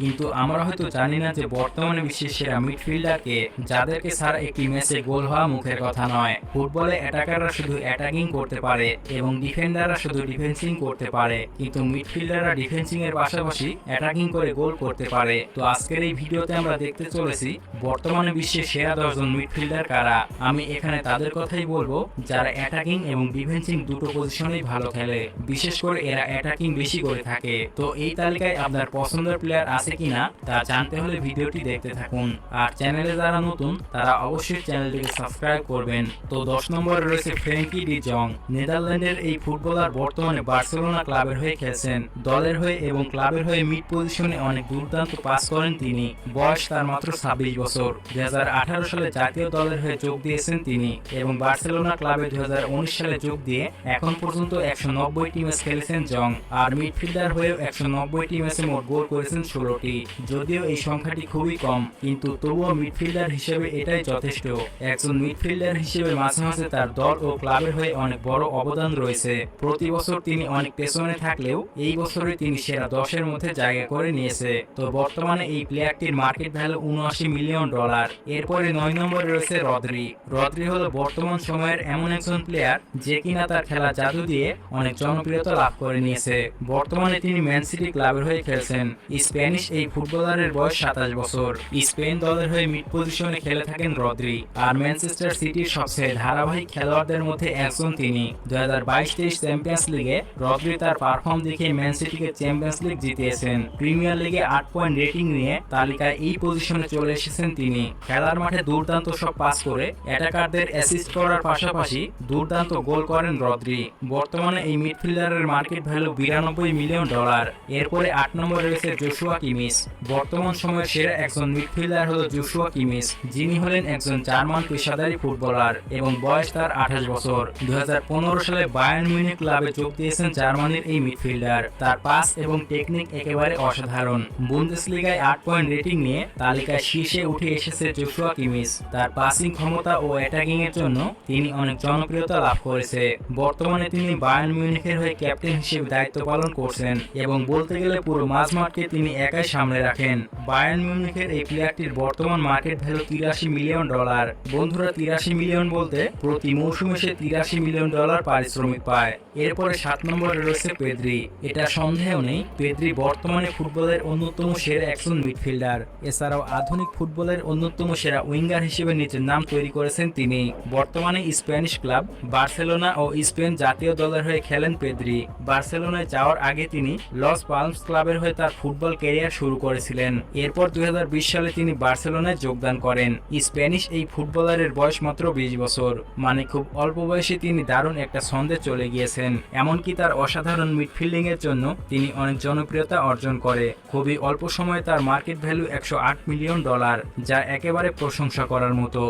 কিন্তু আমরা হয়তো জানি না যে বর্তমানে বিশ্বের সেরা মিডফিল্ডারকে যাদেরকে ছাড়া একটি ম্যাচে গোল হওয়া মুখের কথা নয়। ফুটবলে অ্যাটাকাররা শুধু অ্যাটাকিং করতে পারে এবং ডিফেন্ডাররা শুধু ডিফেন্সিং করতে পারে। কিন্তু মিডফিল্ডাররা ডিফেন্সিং এর পাশাপাশি অ্যাটাকিং করে গোল করতে পারে। তো আজকের এই ভিডিওতে আমরা দেখতে চলেছি বর্তমানে বিশ্বের সেরা দশজন মিডফিল্ডার কারা? আমি এখানে তাদের কথাই বলব যারা অ্যাটাকিং এবং ডিফেন্সিং দুটো পজিশনেই ভালো খেলে। বিশেষ করে এরা অ্যাটাকিং বেশি করে থাকে। তো এই তালিকায় আপনার পছন্দের প্লেয়ার আছে কিনা তা জানতে হলে ভিডিওটি দেখতে থাকুন। আর চ্যানেলে যারা নতুন, তারা অবশ্যই চ্যানেলটিকে সাবস্ক্রাইব করবেন। তো দশ নম্বরে রয়েছে ফ্র্যাঙ্কি ডি জং। নেদারল্যান্ডের এই ফুটবলার বর্তমানে বার্সেলোনা ক্লাবের হয়ে খেলছেন। দলের হয়ে এবং ক্লাবের হয়ে মিড পজিশনে অনেক দুর্দান্ত পাস করেন তিনি। বয়স তার মাত্র ছাব্বিশ বছর। দু হাজার আঠারো সালে জাতীয় দলের হয়ে যোগ দিয়েছেন তিনি এবং বার্সেলোনা ক্লাবে দুই হাজার উনিশ সালে যোগ দিয়ে এখন পর্যন্ত একশো নব্বইটি ম্যাচ খেলেছেন জং। আর মিডফিল্ডার হয়েও একশো নব্বইটি ম্যাচে মোট গোল করেছেন ষোলোটি। যদিও এই সংখ্যাটি খুবই কম, কিন্তু তবুও মিডফিল্ডার হিসেবে এটাই যথেষ্ট। একজন মিডফিল্ডার হিসেবে মাঝে মাঝে তার দল ও ক্লাবের হয়ে অনেক বড় অবদান রয়েছে। প্রতি বছর তিনি অনেক পেছনে থাকলেও এই বছরে তিনি সেরা দশের মধ্যে জায়গা করে নিয়েছে। তো বর্তমানে এই প্লেয়ারটির মার্কেট ভ্যালু উনআশি মিলিয়ন ডলার। এরপরে নয় নম্বরে রয়েছে রদ্রি। রদ্রি হলো বর্তমান সময়ের এমন একজন প্লেয়ার যে কিনা তার খেলা জাদু দিয়ে অনেক জনপ্রিয়তা লাভ করে নিয়েছে। বর্তমানে তিনি ম্যান সিটি ক্লাবের হয়ে খেলছেন। স্প্যানিশ এই ফুটবলারের বয়স সাতাশ বছর। স্পেন দলের হয়ে মিড পজিশনে খেলে থাকেন রদ্রি। আর ম্যানচেস্টার সিটির সবচেয়ে ধারাবাহিক খেলোয়াড়দের মধ্যে একজন তিনি। দু হাজার বাইশ তেইশ চ্যাম্পিয়ন্স লিগে রদ্রি তার পারফর্ম দেখে ম্যান সিটিকে চ্যাম্পিয়ন্স লিগ জিতিয়েছেন। প্রিমিয়ার লিগে আট পয়েন্ট রেটিং নিয়ে তালিকায় এই পজিশনে চলে এসেছেন তিনি। খেলার মাঠে দুর্দান্ত সব পাস করে অ্যাটাকারদের অ্যাসিস্ট করার পাশাপাশি দুর্দান্ত গোল করেন রদ্রি। বর্তমানে এই মিডফিল্ডারের মার্কেট ভ্যালু বিরানব্বই মিলিয়ন ডলার। এরপরে আট নম্বরে রয়েছে জোশুয়া কিমিস বর্তমান সময়ের সেরা একজন মিডফিল্ডার হলো জোশুয়া কিমিস যিনি হলেন একজন জার্মান পেশাদারী ফুটবলার এবং বয়স তার আঠাশ বছর। দু সালে বায়ার্ন মিউনিক ক্লাবে যোগ দিয়েছেন জার্মানির এই মিডফিল্ডার। তার পাস এবং টেকনিক একেবারে অসাধারণ। বুন্দেসলিগায় আট পয়েন্ট রেটিং নিয়ে তালিকায় শীর্ষে উঠে এসেছে জোশুয়া কিমিস তার পাসিং ক্ষমতা ও অ্যাটাকিং এর জন্য তিনি অনেক জনপ্রিয়তা লাভ করেছে। বর্তমানে তিনি বায়ার্ন মিউনিখের হয়ে ক্যাপ্টেন হিসেবে দায়িত্ব পালন করছেন এবং বলতে গেলে পুরো মাঝমাঠকে তিনি একাই সামলে রাখেন। বায়ার্ন মিউনিখের এই প্লেয়ারটির বর্তমান মার্কেট ভ্যালু তিরাশি মিলিয়ন ডলার। বন্ধুরা, তিরাশি মিলিয়ন বলতে প্রতি মৌসুমে সে তিরাশি মিলিয়ন ডলার পারিশ্রমিক পায়। এরপরে সাত নম্বরে রয়েছে পেদ্রি। এটা সন্দেহ নেই, পেদ্রি বর্তমানে ফুটবলের অন্যতম সেরা একজন মিডফিল্ডার। এছাড়াও আধুনিক ফুটবলের অন্যতম সেরা উইঙ্গার হিসেবে নিজের নাম তৈরি করেছেন তিনি। বর্তমানে স্প্যানিশ ক্লাব বার্সেলোনা ও স্পেন জাতীয় দলের হয়ে খেলেন পেদ্রি। বার্সেলোনায় যাওয়ার আগে তিনি লস পালমস ক্লাবের হয়ে তার ফুটবল ফুটবল কেরিয়ার শুরু করেছিলেন। এরপর দুই সালে তিনি বার্সেলোনায় যোগদান করেন। স্প্যানিশ এই ফুটবলারের বয়স মাত্র বিশ বছর। মানে খুব অল্প বয়সে তিনি দারুণ একটা ছন্দে চলে গিয়েছেন। এমনকি তার অসাধারণ মিডফিল্ডিং এর জন্য তিনি অনেক জনপ্রিয়তা অর্জন করে। খুবই অল্প সময়ে তার মার্কেট ভ্যালু একশো আট মিলিয়ন ডলার যা একেবারে প্রশংসা করার মতো।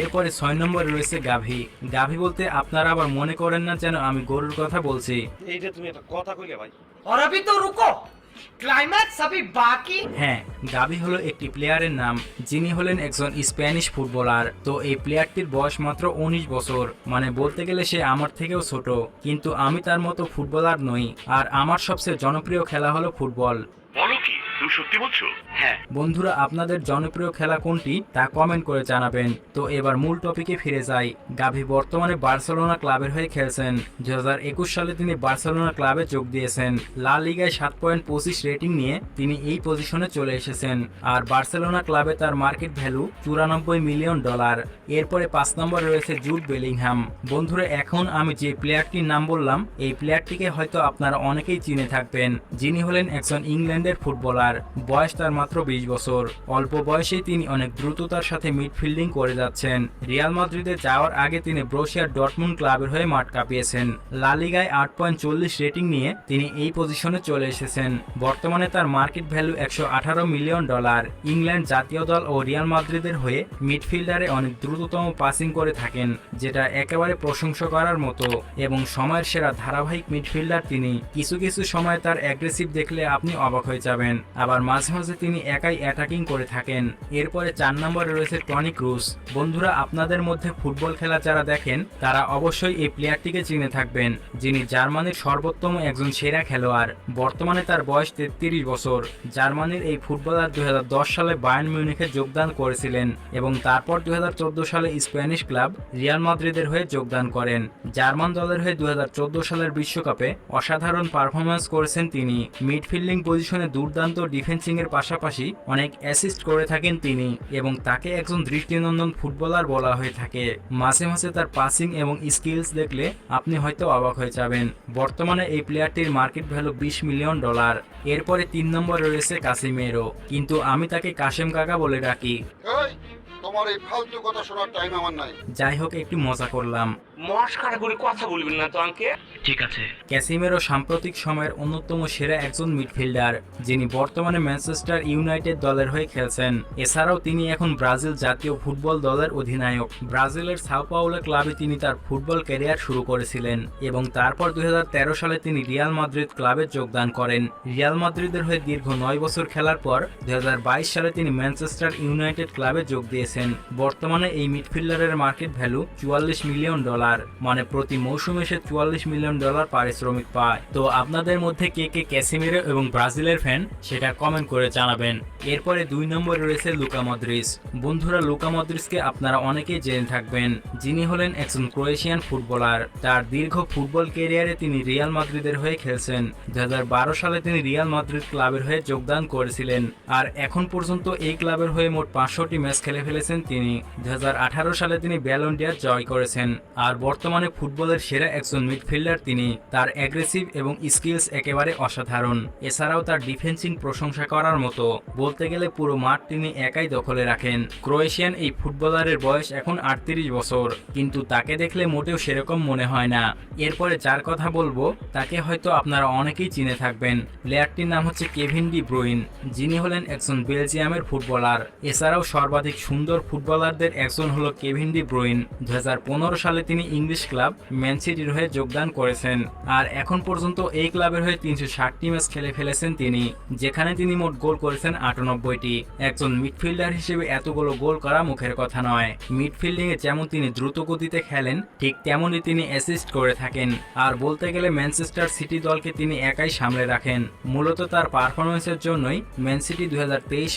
এরপরে ছয় নম্বরে রয়েছে গাভি। গাভি বলতে আপনারা আবার মনে করেন না যেন আমি গরুর কথা বলছি। এইটা তুমি একটা কথা কইলে ভাই। অরাবি তো রুকো। ক্লাইম্যাক্স আবি বাকি? হ্যাঁ গাবি হলো একটি প্লেয়ারের নাম যিনি হলেন একজন স্প্যানিশ ফুটবলার তো এই প্লেয়ারটির বয়স মাত্র উনিশ বছর। মানে বলতে গেলে সে আমার থেকেও ছোট। কিন্তু আমি তার মতো ফুটবলার নই। আর আমার সবচেয়ে জনপ্রিয় খেলা হলো ফুটবল বলো কি? তুমি সত্যি বলছো? হ্যাঁ। বন্ধুরা আপনাদের জনপ্রিয় খেলা কোনটি তা কমেন্ট করে জানাবেন। তো এবার মূল টপিকে ফিরে যাই। গাভি বর্তমানে বার্সেলোনা ক্লাবের হয়ে খেলছেন। দু হাজার একুশ সালে তিনি বার্সেলোনা ক্লাবে যোগ দিয়েছেন। লা লিগায় সাত পয়েন্ট পঁচিশ রেটিং নিয়ে তিনি এই পজিশনে চলে এসেছেন। আর বার্সেলোনা ক্লাবে তার মার্কেট ভ্যালু চুরানব্বই মিলিয়ন ডলার এরপরে পাঁচ নম্বরে রয়েছে জুড বেলিংহাম। বন্ধুরা এখন আমি যে প্লেয়ারটির নাম বললাম এই প্লেয়ারটিকে হয়তো আপনারা অনেকেই চিনে থাকবেন। যিনি হলেন একজন ইংল্যান্ডের ফুটবলার বয়স তার মাত্র বিশ বছর। অল্প বয়সেই তিনি অনেক দ্রুততার সাথে মিডফিল্ডিং করে যাচ্ছেন। রিয়াল মাদ্রিদে যাওয়ার আগে তিনি ব্রোশিয়ার ডটমুন ক্লাবের হয়ে মাঠ কাঁপিয়েছেন। লালিগায় আট পয়েন্ট চল্লিশ রেটিং নিয়ে তিনি এই পজিশনে চলে এসেছেন। বর্তমানে তার মার্কেট ভ্যালু একশো আঠারো মিলিয়ন ডলার। ইংল্যান্ড জাতীয় দল ও রিয়াল মাদ্রিদের হয়ে মিডফিল্ডারে অনেক দ্রুততম পাসিং করে থাকেন, যেটা একেবারে প্রশংসা করার মতো। এবং সময়ের সেরা ধারাবাহিক মিডফিল্ডার তিনি। কিছু কিছু সময় তার অ্যাগ্রেসিভ দেখলে আপনি অবাক হয়ে যাবেন। আবার মাঝে মাঝে তিনি একাই অ্যাটাকিং করে থাকেন। এরপরে চার নম্বরে রয়েছে টনি ক্রুস বন্ধুরা, আপনাদের মধ্যে ফুটবল খেলা যারা দেখেন, তারা অবশ্যই এই প্লেয়ারটিকে চিনে থাকবেন, যিনি জার্মানির সর্বোত্তম একজন সেরা খেলোয়াড়। বর্তমানে তার বয়স তেত্রিশ বছর। জার্মানির এই ফুটবলার দু হাজার দশ সালে বায়ার্ন মিউনিখে যোগদান করেছিলেন এবং তারপর দু হাজার চোদ্দ সালে স্প্যানিশ ক্লাব রিয়াল মাদ্রিদের হয়ে যোগদান করেন। জার্মান দলের হয়ে দু হাজার চোদ্দ সালের বিশ্বকাপে অসাধারণ পারফরমেন্স করেছেন তিনি। মিডফিল্ডিং পজিশনে দুর্দান্ত ডিফেন্সিং এর পাশাপাশি অনেক অ্যাসিস্ট করে থাকেন তিনি এবং তাকে একজন দৃষ্টিনন্দন ফুটবলার বলা হয়ে থাকে। মাঝে মাঝে তার পাসিং এবং স্কিলস দেখলে আপনি হয়তো অবাক হয়ে যাবেন। বর্তমানে এই প্লেয়ারটির মার্কেট ভ্যালু বিশ মিলিয়ন ডলার এরপরে তিন নম্বরে রয়েছে কাসিমেরো। কিন্তু আমি তাকে কাশেম কাকা বলে ডাকি। তোমার এই ফালতু কথা শোনার টাইম আমার নাই। যাই হোক একটু মজা করলাম। মস্কারা করে কথা বলবেন না তো আঙ্কে ঠিক আছে। ক্যাসিমেরো সাম্প্রতিক সময়ের অন্যতম সেরা একজন মিডফিল্ডার যিনি বর্তমানে ম্যানচেস্টার ইউনাইটেড দলের হয়ে খেলছেন। এছাড়াও তিনি এখন ব্রাজিল জাতীয় ফুটবল দলের অধিনায়ক। ব্রাজিলের সাও পাওলো ক্লাবে তিনি তার ফুটবল ক্যারিয়ার শুরু করেছিলেন এবং তারপর দুই হাজার তেরো সালে তিনি রিয়াল মাদ্রিদ ক্লাবে যোগদান করেন। রিয়াল মাদ্রিদের হয়ে দীর্ঘ নয় বছর খেলার পর দুই হাজার বাইশ সালে তিনি ম্যানচেস্টার ইউনাইটেড ক্লাবে যোগ দিয়েছেন বর্তমানে এই মিডফিল্ডারের মার্কেট ভ্যালু চুয়াল্লিশ মিলিয়ন ডলার মানে প্রতি মৌসুমে সে চুয়াল্লিশ মিলিয়ন ডলার পারিশ্রমিক পায়। তো আপনাদের মধ্যে কে কে ক্যাসিমিরো এবং ব্রাজিলের ফ্যান সেটা কমেন্ট করে জানাবেন। এরপরে দুই নম্বরে রয়েছে লুকা মদ্রিস বন্ধুরা, লুকা মদ্রিসকে আপনারা অনেকেই জেনে থাকবেন। যিনি হলেন একজন ক্রোয়েশিয়ান ফুটবলার। তার দীর্ঘ ফুটবল ক্যারিয়ারে তিনি রিয়াল মাদ্রিদের হয়ে খেলছেন। দুই হাজার বারো সালে তিনি রিয়াল মাদ্রিদ ক্লাবের হয়ে যোগদান করেছিলেন। আর এখন পর্যন্ত এই ক্লাবের হয়ে মোট পাঁচশোটি ম্যাচ খেলে ফেলেছেন। তিনি। দু হাজার আঠারো সালে তিনি ব্যালন্ডিয়ার জয় করেছেন। আর বর্তমানে ফুটবলের সেরা একজন মিডফিল্ডার তিনি। তার অ্যাগ্রেসিভ এবং স্কিলস একেবারে অসাধারণ। এছাড়াও তার ডিফেন্সিং প্রশংসা করার মতো। বলতে গেলে পুরো মাঠ তিনি একাই দখলে রাখেন। ক্রোয়েশিয়ান এই ফুটবলারের বয়স এখন আটত্রিশ বছর। কিন্তু তাকে দেখলে মোটেও সেরকম মনে হয় না। এরপরে যার কথা বলব, তাকে হয়তো আপনারা অনেকেই চিনে থাকবেন। প্লেয়ারটির নাম হচ্ছে কেভিন ডি ব্রুইন, যিনি হলেন একজন বেলজিয়ামের ফুটবলার। এছাড়াও সর্বাধিক সুন্দর ফুটবলারদের একজন হলো কেভিন ডি ব্রুইন। দু হাজার পনেরো সালে তিনি ইংলিশ ক্লাব ম্যান সিটির হয়ে যোগদান করেছেন। আর এখন পর্যন্ত এই ক্লাবের হয়ে তিনশো ষাটটি ম্যাচ খেলে ফেলেছেন তিনি, যেখানে তিনি মোট গোল করেছেন আটানব্বইটি। একজন মিডফিল্ডার হিসেবে এতগুলো গোল করা মুখের কথা নয়। মিডফিল্ডিং এ যেমন তিনি দ্রুত গতিতে খেলেন, ঠিক তেমনই তিনি অ্যাসিস্ট করে থাকেন। আর বলতে গেলে ম্যানচেস্টার সিটি দলকে তিনি একাই সামলে রাখেন। মূলত তার পারফরমেন্সের জন্যই ম্যান সিটি দুই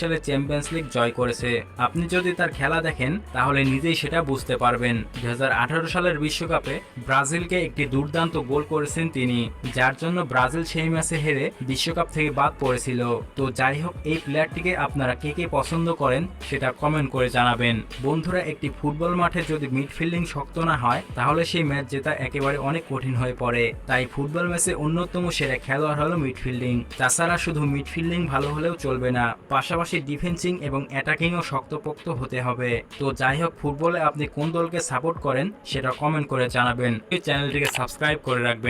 সালে চ্যাম্পিয়ন্স লিগ জয় করেছে। আপনি যদি তার খেলা দেখেন, তাহলে নিজেই সেটা বুঝতে পারবেন। দু হাজার আঠারো সালের বিশ্বকাপে ব্রাজিলকে একটি দুর্দান্ত গোল করেছেন তিনি, যার জন্য ব্রাজিল সেই ম্যাচে হেরে বিশ্বকাপ থেকে বাদ পড়েছিল। তো যাই হোক এই প্লেয়ারটিকে আপনারা কে কে পছন্দ করেন সেটা কমেন্ট করে জানাবেন। বন্ধুরা, একটি ফুটবল মাঠে যদি মিডফিল্ডিং শক্ত না হয়, তাহলে সেই ম্যাচ জেতা একেবারে অনেক কঠিন হয়ে পড়ে। তাই ফুটবল ম্যাচে অন্যতম সেরা খেলোয়াড় হলো মিডফিল্ডিং। তাছাড়া শুধু মিডফিল্ডিং ভালো হলেও চলবে না। পাশাপাশি ডিফেন্সিং এবং অ্যাটাকিংও শক্তপোক্ত হতে হবে। তো যাই হোক ফুটবলে আপনি কোন দলকে সাপোর্ট করেন সেটা কমেন্ট করে জানাবেন। এই চ্যানেলটিকে সাবস্ক্রাইব করে রাখবেন।